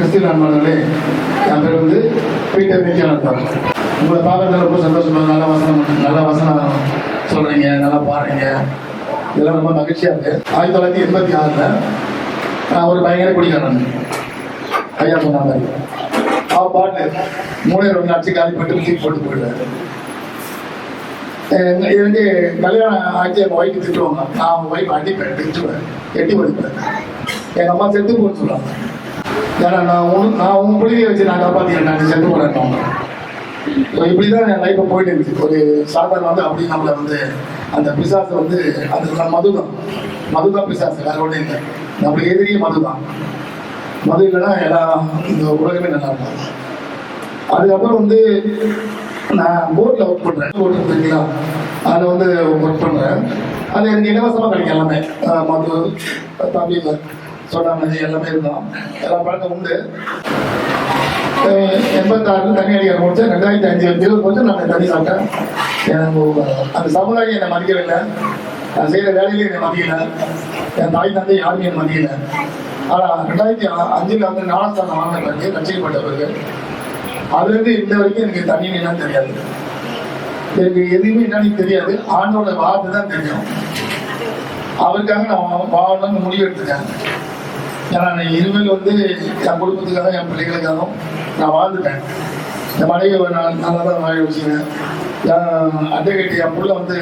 Christian நண்பர்களே என் பேர் வந்து பீட்டர் நித்யானந்தம் உங்களை பார்க்கறதுல ரொம்ப சந்தோஷமா நல்ல வசனம் நல்ல வசனம் சொல்றீங்க நல்லா பாடுறீங்க. இதெல்லாம் ரொம்ப மகிழ்ச்சியா இருக்கு. ஆயிரத்தி தொள்ளாயிரத்தி எண்பத்தி ஆறுல நான் ஒரு பயங்கர குடிக்கிறேன் ஐயா சொன்ன மாதிரி. அவ பாட்டு மூணே ரெண்டு அடிச்சு காலி போட்டு சீட் போட்டு போயிடுவாரு இது வந்து கல்யாணம் ஆச்சு எங்கள் ஒய்ஃபு திட்டுவாங்க. நான் அவங்க ஒய்ஃப் அடிப்பேன் திட்டுவேன் எட்டி படிப்பேன் எங்கள் அம்மா செத்து போன்னு சொல்லுவாங்க. ஏன்னா நான் உன் நான் உன் பிள்ளைய வச்சு நான் காப்பாற்றிக்கிறேன் நான் சென்று போகிறேன் ஸோ இப்படி தான் என் லைஃப்பை போயிட்டு இருந்துச்சு. ஒரு சாதாரண வந்து அப்படி நம்மளை வந்து அந்த பிசாசை வந்து அது மது தான். மது தான் பிசாசு வேற ஒன்றும் இல்லை. நம்மளுக்கு எதிரியே மது தான். மது இல்லைன்னா எல்லாம் இந்த உலகமே நல்லா இருக்கும் அதுக்கப்புறம் வந்து நான் போர்டில் ஒர்க் பண்ணுறேன் போர்டு இருக்குங்களா அதில் வந்து ஒர்க் பண்ணுறேன் அது எனக்கு இலவசமாக கிடைக்கும் எல்லாமே. அஹ் மது தம்பியில் சோடா மதி எல்லாமே இருந்தோம். எல்லா பழக்கம் உண்டு. அஹ் எண்பத்தாறு தண்ணி அடிக்கிற முடிச்சு ரெண்டாயிரத்தி அஞ்சு இருபது முடிச்சு நான் தண்ணி சாப்பிட்டேன். எனக்கு அந்த சமுதாயம் என்னை மதிக்கவில்லை. நான் செய்கிற வேலையில என்னை மதிக்கல. என் தாய் தந்தை யாருமே என்னை மதிக்கல. ஆனால் ரெண்டாயிரத்தி அஞ்சில் வந்து நாலாஸ்தானம் வாங்கின பிறகு ரசிக்கப்பட்ட பிறகு அதுலேருந்து இந்த வரைக்கும் எனக்கு தண்ணி என்னன்னு தெரியாது. எனக்கு எதுவுமே என்னன்னு தெரியாது. ஆண்டோட வார்த்தை தான் தெரியும். அவருக்காக நான் வாழணும்னு முடிவு எடுத்துட்டேன் ஏன்னா இனிமேல் வந்து என் குடும்பத்துக்காக என் பிள்ளைகளுக்காகவும் நான் வாழ்ந்துட்டேன். என் மனைவி நான் நல்லா தான் வாழ வச்சுக்கிறேன். அட்டை கட்டி என் பிள்ளை வந்து